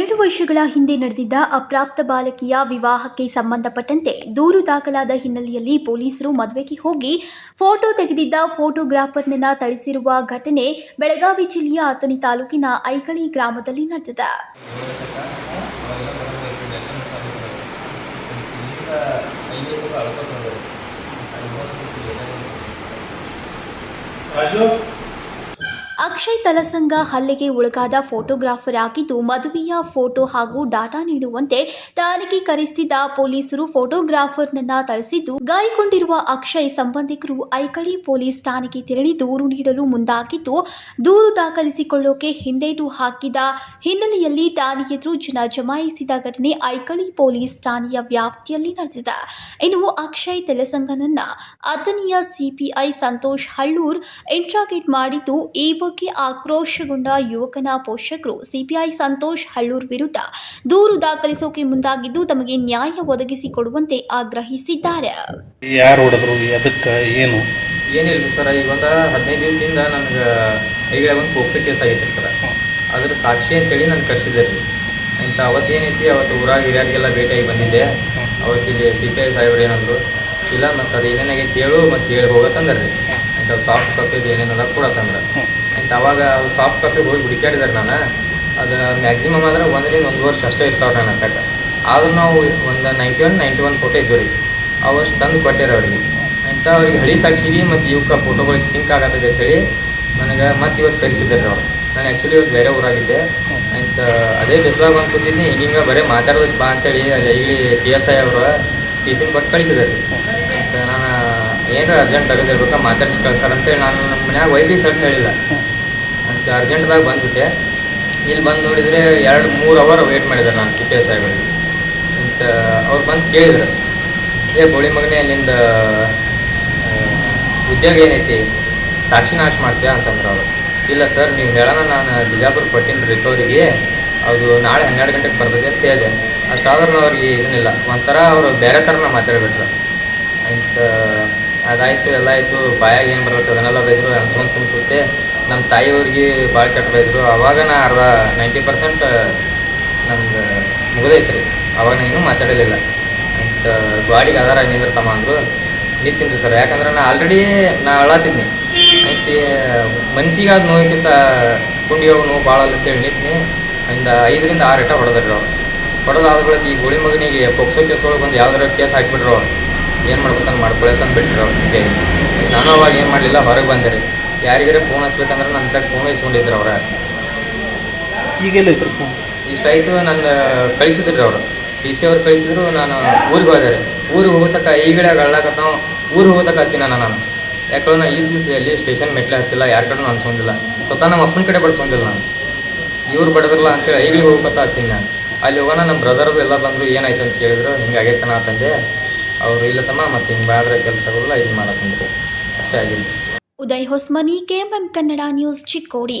ಎರಡು ವರ್ಷಗಳ ಹಿಂದೆ ನಡೆದಿದ್ದ ಅಪ್ರಾಪ್ತ ಬಾಲಕಿಯ ವಿವಾಹಕ್ಕೆ ಸಂಬಂಧಪಟ್ಟಂತೆ ದೂರು ದಾಖಲಾದ ಹಿನ್ನೆಲೆಯಲ್ಲಿ ಪೊಲೀಸರು ಮದುವೆಗೆ ಹೋಗಿ ಫೋಟೋ ತೆಗೆದಿದ್ದ ಫೋಟೋಗ್ರಾಫರ್ನನ್ನ ಥಳಿಸಿರುವ ಘಟನೆ ಬೆಳಗಾವಿ ಜಿಲ್ಲೆಯ ಅಥಣಿ ತಾಲೂಕಿನ ಐಕಳಿ ಗ್ರಾಮದಲ್ಲಿ ನಡೆದಿದೆ. ರಾಜು ಅಕ್ಷಯ್ ತಲಸಂಗ ಹಲ್ಲೆಗೆ ಒಳಗಾದ ಫೋಟೋಗ್ರಾಫರ್ ಆಗಿದ್ದು ಮದುವೆಯ ಫೋಟೋ ಹಾಗೂ ಡಾಟಾ ನೀಡುವಂತೆ ತನಿಖೀಕರಿಸಿದ ಪೊಲೀಸರು ಫೋಟೋಗ್ರಾಫರ್ನನ್ನ ಥಳಿಸಿದ್ದು, ಗಾಯಗೊಂಡಿರುವ ಅಕ್ಷಯ್ ಸಂಬಂಧಿಕರು ಐಕಳಿ ಪೊಲೀಸ್ ಠಾಣೆಗೆ ತೆರಳಿ ದೂರು ನೀಡಲು ಮುಂದಾಗಿದ್ದು, ದೂರು ದಾಖಲಿಸಿಕೊಳ್ಳೋಕೆ ಹಿಂದೇಟು ಹಾಕಿದ ಹಿನ್ನೆಲೆಯಲ್ಲಿ ಠಾಣೆ ಎದುರು ಜನ ಜಮಾಯಿಸಿದ ಘಟನೆ ಐಕಳಿ ಪೊಲೀಸ್ ಠಾಣೆಯ ವ್ಯಾಪ್ತಿಯಲ್ಲಿ ನಡೆದಿದೆ. ಇನ್ನು ಅಕ್ಷಯ್ ತೆಲಸಂಗನನ್ನ ಅತನಿಯ ಸಿಪಿಐ ಸಂತೋಷ್ ಹಳ್ಳೂರ್ ಇಂಟ್ರಾಗೇಟ್ ಮಾಡಿದ್ದು, ಈ ಬಗ್ಗೆ ಆಕ್ರೋಶಗೊಂಡ ಯುವಕನ ಪೋಷಕರು ಸಿಪಿಐ ಸಂತೋಷ್ ಹಳ್ಳೂರ್ ವಿರುದ್ಧ ದೂರು ದಾಖಲಿಸೋಕೆ ಮುಂದಾಗಿದ್ದು ತಮಗೆ ನ್ಯಾಯ ಒದಗಿಸಿಕೊಡುವಂತೆ ಆಗ್ರಹಿಸಿದ್ದಾರೆ. ಯಾರು ಹೊಡೆದ್ರು ಅದಕ್ಕೆ ಏನು? ಏನಿಲ್ಲ ಸರ್ ಈಗ ಒಂದು ಹದಿನೈದು ದಿವಸದಿಂದ ನನಗೆ ಈಗ ಒಂದು ಪೋಕ್ಸೋ ಕೇಸ್ ಆಗೈತೆ ಸರ್. ಅದ್ರ ಸಾಕ್ಷಿ ಅಂತೇಳಿ ನಾನು ಕರ್ಸಿದ್ದೆ ರೀ. ಇಂಥ ಅವತ್ತೇನೈತಿ ಅವತ್ತು ಊರಾಗ ಹಿರಿಯರಿಗೆಲ್ಲ ಭೇಟಿಯಾಗಿ ಬಂದಿದ್ದೆ. ಅವತ್ತಿಲ್ಲಿ ಸಿ ಪಿ ಐ ಸಾಹೇಬ್ರು ಏನಂದ್ರು ಇಲ್ಲ ಮತ್ತು ಅದು ಏನೇನಾಗೈತಿ ಕೇಳು ಮತ್ತು ಕೇಳಿ ಹೋಗತ್ತಂದ್ರೆ ರೀ. ಇಂಥ ಸಾಫ್ಟ್ ಕಾಪಿದು ಏನೇನೆಲ್ಲ ಕೊಡತ್ತಂದ್ರೆ ಆಯ್ತು ಅವಾಗ ಸಾಫ್ಟ್ ಕಾಪಿ ಹೋಗಿ ಹುಡುಕ್ಯಾಡಿದಾರೆ ನಾನು. ಅದು ಮ್ಯಾಕ್ಸಿಮಮ್ ಆದ್ರೆ ಒಂದರಿಂದ ಒಂದು ವರ್ಷ ಅಷ್ಟೇ ಇರ್ತಾವೆ ನನ್ನ ಹತ್ತಾಗ ಆದ್ರೂ ನಾವು ಒಂದು ninety one ninety one photo ಇದ್ದೀವಿ ರೀ ಅವಷ್ಟು ತಂದು ಕೊಟ್ಟಿರ ಅವ್ರಿಗೆ. ಅಂತ ಅವ್ರಿಗೆ ಹಳಿ ಸಾಕ್ಷಿಗೆ ಮತ್ತು ಇವಕ್ಕೆ ಫೋಟೋಗಳಿಗೆ ಸಿಂಕ್ ಆಗತ್ತದೆ ಅಂತೇಳಿ ನನಗೆ ಮತ್ತೆ ಇವತ್ತು ಕರೆಸಿದ್ದಾರೆ ಅವ್ರು. ನಾನು ಆ್ಯಕ್ಚುಲಿ ಇವತ್ತು ಬೇರೆ ಊರಾಗಿದ್ದೆ. ಅಂತ ಅದೇ ಬಿಸ್ಲಾಗ ಬಂದು ಕೂತಿದ್ದೀನಿ ಹಿಂಗೆ ಬರೀ ಮಾತಾಡೋದಕ್ಕೆ ಬಾ ಅಂತೇಳಿ, ಅಲ್ಲಿ ಟಿ ಎಸ್ ಐ ಅವರು ಟಿ ಸಿನ ಕೊಟ್ಟು ಕಳಿಸಿದ್ದಾರೆ. ಅಂತ ಏನಾರ ಅರ್ಜೆಂಟ್ ಆಗದಿರ್ಬೇಕಾ ಮಾತಾಡ್ಸಿ ಅಂತೇಳಿ ನಾನು ನಮ್ಮ ಮನ್ಯಾಗ ಒಯ್ದು ಸರ್ ಹೇಳಿಲ್ಲ. ಅಂತ ಅರ್ಜೆಂಟ್ದಾಗ ಬಂದ್ಬಿಟ್ಟೆ. ಇಲ್ಲಿ ಬಂದು ನೋಡಿದರೆ ಎರಡು ಮೂರು ಅವರ್ ವೇಟ್ ಮಾಡಿದ್ರು ನಾನು ಸಿ ಪಿ ಎಸ್ ಅಂತ ಅವ್ರು ಬಂದು ಕೇಳಿದ್ರು. ಏ ಬೋಳಿ ಮಗನೇ ಆ, ಉದ್ಯೋಗ ಏನೈತಿ? ಸಾಕ್ಷಿ ನಾಶ ಮಾಡ್ತೀಯಾ? ಅಂತಂದ್ರೆ ಅವರು. ಇಲ್ಲ ಸರ್ ನೀವು ಹೇಳೋಣ ನಾನು ಬಿಜಾಪುರ ಕೊಟ್ಟಿನಿ ರಿಕವರಿಗೆ ಅದು ನಾಳೆ ಹನ್ನೆರಡು ಗಂಟೆಗೆ ಬರ್ತದೆ ಅಂತ ಹೇಳಿದೆ. ಅಷ್ಟಾದ್ರೂ ಅವ್ರಿಗೆ ಇದನ್ನಿಲ್ಲ. ಒಂಥರ ಅವರು ಬೇರೆ ಥರನ ಮಾತಾಡ್ಬಿಟ್ರು. ಅಂತ ಅದಾಯಿತು, ಎಲ್ಲ ಆಯಿತು. ಬಾಯಾಗ ಏನು ಬರುತ್ತೆ ಅದನ್ನೆಲ್ಲ ಬೈದರು ಅನ್ಸ್ಕೊಂಡು ಕೂತೆ. ನಮ್ಮ ತಾಯಿಯವ್ರಿಗೆ ಭಾಳ ಕೆಟ್ಟ ಬೈದರು ಅವಾಗ ನಾ ಅರ್ಧ ನೈಂಟಿ ಪರ್ಸೆಂಟ್ ನಮ್ದು ಮುಗಿದೈತೆ ರೀ ಅವಾಗ ನಾನು ಮಾತಾಡಲಿಲ್ಲ. ಅಂತ ಗಾಡಿಗೆ ಆಧಾರ ನಿಂದಿರ್ತಮ್ಮ ಅಂದರು. ನಿಂತಿನ್ರಿ ಸರ್. ಯಾಕಂದ್ರೆ ನಾ ಆಲ್ರೆಡಿ ನಾ ಅಳತ್ತಿದ್ನಿ ಐತಿ ಮನ್ಸಿಗೆ ಆದ ನೋವಿಕ್ಕಿಂತ ಕುಂಡಿಯವು ನೋವು ಭಾಳ ಅಂತೇಳಿ ನಿಂತ್ನಿ. ಇಂದ ಐದರಿಂದ ಆರು ಇಟ ಹೊಡೆದ್ರಿ ಅವ್ರು. ಹೊಡೆದಾದ ಬಳಿಕ ಈ ಗೋಳಿ ಮಗನಿಗೆ ಪೊಕ್ಸೋ ಕೇಸ್ ಬಂದು ಯಾವ್ದಾರ ಕೇಸ್ ಹಾಕಿಬಿಟ್ರು ಅವ್ರು. ಏನು ಮಾಡ್ಬೇಕಂತ ಮಾಡ್ಕೊಳತ್ತಂದು ಬಿಟ್ಟರು ಅವ್ರಿಗೆ ನಾನು ಅವಾಗ ಏನು ಮಾಡಲಿಲ್ಲ ಹೊರಗೆ ಬಂದೆ ರೀ. ಯಾರಿಗಾರ ಫೋನ್ ಹಚ್ಬೇಕಂದ್ರೆ ನನ್ನ ತಗ ಫೋನ್ ಇಸ್ಕೊಂಡಿದ್ರು ಅವ್ರ. ಈಗೆಲ್ಲ ಇದ್ರು ಫೋನ್ ಇಷ್ಟಾಯಿತು ನನ್ನ ಕಳಿಸಿದ್ರು ಅವರು. ಟಿ ಸಿ ಅವ್ರು ಕಳಿಸಿದ್ರು ನಾನು ಊರಿಗೆ ಹೋದೆ ರೀ. ಊರಿಗೆ ಹೋಗತಕ್ಕ ಈಗಡೆ ಅಳ್ಳಾಕತ್ತಾವ ಊರಿಗೆ ಹೋಗತಕ್ಕ ಹತ್ತಿನ ನಾನು. ನಾನು ಯಾಕಂದ್ರೆ ನಾನು ಈ ದಿವಸ ಎಲ್ಲಿ ಸ್ಟೇಷನ್ ಮೆಟ್ಲೆ ಹತ್ತಿಲ್ಲ ಯಾರ ಕಡೆ ಅನ್ಸೊಂದಿಲ್ಲ ಸ್ವತಃ ನಮ್ಮ ಅಪ್ಪನ ಕಡೆ ಬಡ್ಸೊಂದಿಲ್ಲ ನಾನು. ಇವ್ರು ಬಡದ್ರಲ್ಲ ಅಂತೇಳಿ ಈಗಲೇ ಹೋಗ್ಕೊತ ಹತ್ತೀನಿ. ನಾನು ಅಲ್ಲಿ ಹೋಗೋಣ ನಮ್ಮ ಬ್ರದರ್ದು ಎಲ್ಲ ಬಂದರು ಏನಾಯ್ತು ಅಂತ ಕೇಳಿದ್ರು ಹಿಂಗೆ ಆಗೈತನ ಅಂತಂದೆ ಅವರು ಇಲ್ಲ ತಮ್ಮ, ಮತ್ತೆ ಹಿಂಗೆ ಬಾದ್ರೆ ಕೆಲಸಗಳೆಲ್ಲ ಇದು ಮಾಡಕ್ಕೆ ಅಷ್ಟೇ ಆಗಿಲ್ಲ ಉದಯ್ ಹೊಸ್ಮನಿ ಕೆಎಂಎಂ ಕನ್ನಡ ನ್ಯೂಸ್ ಚಿಕ್ಕೋಡಿ.